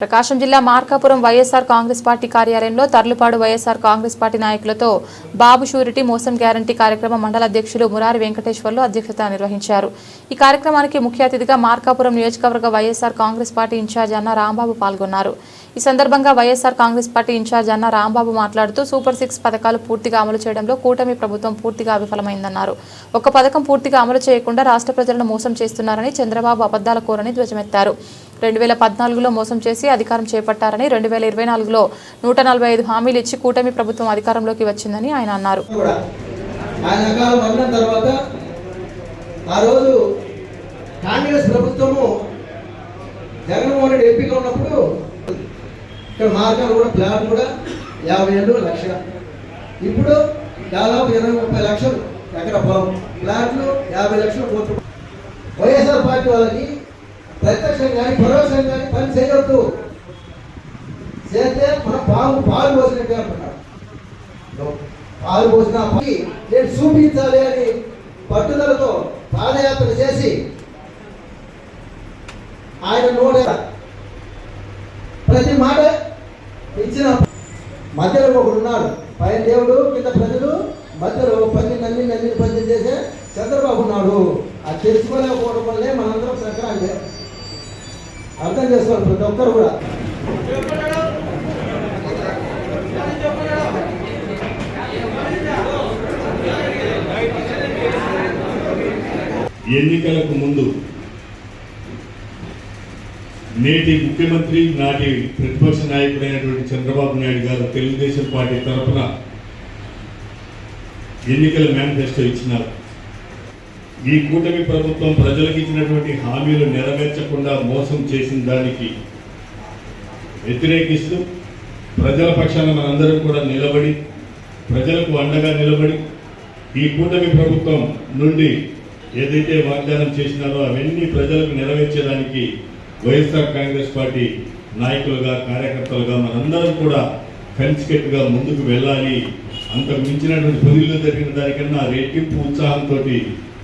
ప్రకాశం జిల్లా Markapuram YSR Congress party కార్యాలయంలో Tarlupadu YSR Congress party నాయకులతో బాబు షూరిటీ మోసం గ్యారంటీ కార్యక్రమం మండల అధ్యక్షులు మురారి వెంకటేశ్వర్లు అధ్యక్షత నిర్వహించారు. ఈ కార్యక్రమానికి ముఖ్య అతిథిగా మార్కాపురం నియోజకవర్గ వైఎస్ఆర్ కాంగ్రెస్ పార్టీ ఇన్ఛార్జ్ అన్న రాంబాబు పాల్గొన్నారు. ఈ సందర్భంగా వైఎస్ఆర్ కాంగ్రెస్ పార్టీ ఇన్ఛార్జ్ అన్న రాంబాబు మాట్లాడుతూ సూపర్ సిక్స్ పథకాలు పూర్తిగా అమలు చేయడంలో కూటమి ప్రభుత్వం పూర్తిగా విఫలమైందన్నారు. ఒక పథకం పూర్తిగా అమలు చేయకుండా రాష్ట్ర ప్రజలను మోసం చేస్తున్నారని చంద్రబాబు అబద్దాల కోరని ధ్వజమెత్తారు. రెండు వేల పద్నాలుగులో మోసం చేసి అధికారం చేపట్టారని రెండు వేల ఇరవై నాలుగులో నూట నలభై ఐదు హామీలు ఇచ్చి కూటమి ప్రభుత్వం అధికారంలోకి వచ్చిందని ఆయన అన్నారు. ఆయన అకాలం అన్న తర్వాత ఆ రోజు కాంగ్రెస్ ప్రభుత్వము జగన్మోహన్ రెడ్డి ఎంపీగా ఉన్నప్పుడు ఇక్కడ మార్గాలు కూడా ప్లాన్ కూడా యాభై ఏళ్ళు లక్ష. ఇప్పుడు దాదాపు ఇరవై ముప్పై లక్షలు ఎకర పొలం. ప్లాట్లు యాభై లక్షలు కోట్లు. వైఎస్ఆర్ పార్టీ వాళ్ళకి ప్రత్యక్షం కానీ పరోక్షంగా కానీ పని చేయవద్దు చేస్తే మన పాలు పాలు పోసినట్టే అనుకుంటారు పాలు పోసిన పని నేను చూపించాలి అని పట్టుదలతో పాదయాత్ర చేసి ఆయన నోట ప్రతి మాట ఇచ్చిన మధ్యలో ఒకడు ఉన్నాడు. పైన దేవుడు కింద ప్రజలు మధ్యలో పని నల్లి నంది పని చేసే చంద్రబాబు ఉన్నాడు. అది తెలుసుకోలేకపోవడం వల్లే మనందరం సంక్రాంతి అర్థం చేసుకోవాలి ప్రతి ఒక్కరు కూడా. ఎన్నికలకు ముందు నేటి ముఖ్యమంత్రి నాటి ప్రతిపక్ష నాయకుడైనటువంటి చంద్రబాబు నాయుడు గారు తెలుగుదేశం పార్టీ తరఫున ఎన్నికల మేనిఫెస్టో ఇచ్చినారు. ఈ కూటమి ప్రభుత్వం ప్రజలకు ఇచ్చినటువంటి హామీలు నెరవేర్చకుండా మోసం చేసిన దానికి వ్యతిరేకిస్తూ ప్రజల పక్షాన మనందరం కూడా నిలబడి ప్రజలకు అండగా నిలబడి ఈ కూటమి ప్రభుత్వం నుండి ఏదైతే వాగ్దానం చేసినారో అవన్నీ ప్రజలకు నెరవేర్చడానికి వైఎస్ఆర్ కాంగ్రెస్ పార్టీ నాయకులుగా కార్యకర్తలుగా మనందరం కూడా కలిసికట్టుగా ముందుకు వెళ్ళాలి. అంతకు మించినటువంటి పొదిలో జరిగిన దానికన్నా రెట్టింపు ఉత్సాహంతో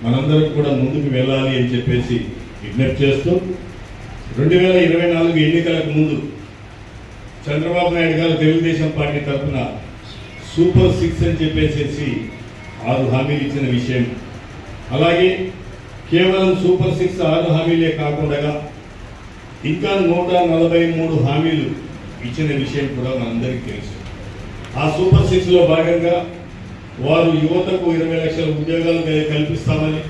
మనందరం కూడా ముందుకు వెళ్ళాలి అని చెప్పేసి విజ్ఞప్తి చేస్తూ రెండు వేల ఇరవై నాలుగు ఎన్నికలకు ముందు చంద్రబాబు నాయుడు గారు తెలుగుదేశం పార్టీ తరఫున సూపర్ సిక్స్ అని చెప్పేసేసి ఆరు హామీలు ఇచ్చిన విషయం. అలాగే కేవలం సూపర్ సిక్స్ ఆరు హామీలే కాకుండా ఇంకా నూట నలభై మూడు హామీలు ఇచ్చిన విషయం కూడా మనందరికీ తెలుసు. ఆ సూపర్ సిక్స్లో భాగంగా వారు యువతకు ఇరవై లక్షల ఉద్యోగాలు కల్పిస్తామని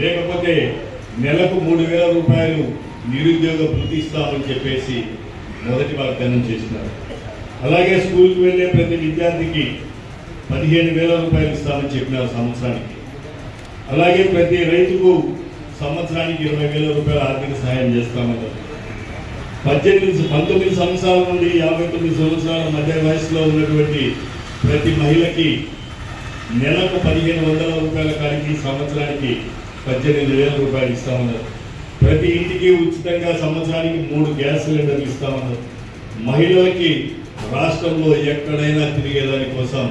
లేకపోతే నెలకు మూడు వేల రూపాయలు నిరుద్యోగ వృత్తి ఇస్తామని చెప్పేసి మొదటి వాగ్దానం చేసినారు అలాగే స్కూల్కి వెళ్ళే ప్రతి విద్యార్థికి పదిహేను వేల రూపాయలు ఇస్తామని చెప్పినారు సంవత్సరానికి. అలాగే ప్రతి రైతుకు సంవత్సరానికి ఇరవై వేల రూపాయల ఆర్థిక సహాయం చేస్తామన్నారు పద్దెనిమిది పంతొమ్మిది సంవత్సరాల నుండి యాభై తొమ్మిది సంవత్సరాల మధ్య వయసులో ఉన్నటువంటి ప్రతి మహిళకి నెలకు పదిహేను వందల రూపాయల కాడికి సంవత్సరానికి పద్దెనిమిది వేల రూపాయలు ఇస్తామన్నారు ప్రతి ఇంటికి ఉచితంగా సంవత్సరానికి మూడు గ్యాస్ సిలిండర్లు ఇస్తామన్నారు మహిళలకి రాష్ట్రంలో ఎక్కడైనా తిరిగేదాని కోసం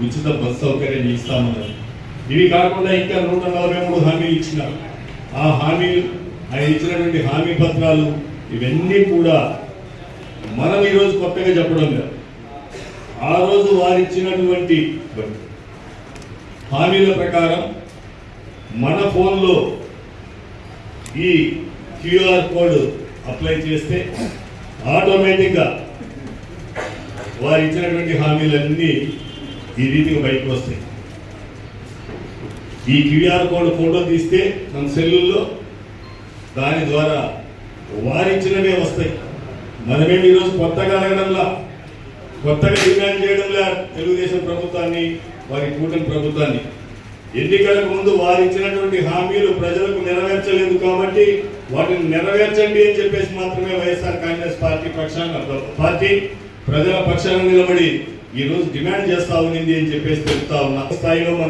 ఉచిత బస్ సౌకర్యం ఇస్తామన్నారు ఇవి కాకుండా ఇంకా నూట నలభై మూడు హామీలు ఇచ్చిన ఆ హామీలు ఆయన ఇచ్చినటువంటి హామీ పత్రాలు ఇవన్నీ కూడా మనం ఈరోజు కొత్తగా చెప్పడం లేదు. ఆ రోజు వారిచ్చినటువంటి హామీల ప్రకారం మన ఫోన్లో ఈ క్యూఆర్ కోడ్ అప్లై చేస్తే ఆటోమేటిక్గా వారు ఇచ్చినటువంటి హామీలన్నీ ఈ రీతిగా బయటకు వస్తాయి. ఈ క్యూఆర్ కోడ్ ఫోటో తీస్తే మన సెల్లుల్లో దాని ద్వారా వారిచ్చినవే వస్తాయి. మనమేమి ఈరోజు కొత్తగా అడగడంలా? కొత్తగా డిమాండ్ చేయడంలా తెలుగుదేశం ప్రభుత్వాన్ని వారి కూటమి ప్రభుత్వాన్ని. ఎన్నికలకు ముందు వారు ఇచ్చినటువంటి హామీలు ప్రజలకు నెరవేర్చలేదు కాబట్టి వాటిని నెరవేర్చండి అని చెప్పేసి మాత్రమే వైఎస్ఆర్ కాంగ్రెస్ పార్టీ పక్షాన పార్టీ ప్రజల పక్షాన నిలబడి ఈ రోజు డిమాండ్ చేస్తా ఉన్నింది అని చెప్పేసి తెలుపుతా ఉన్నా. స్థాయిలో మనం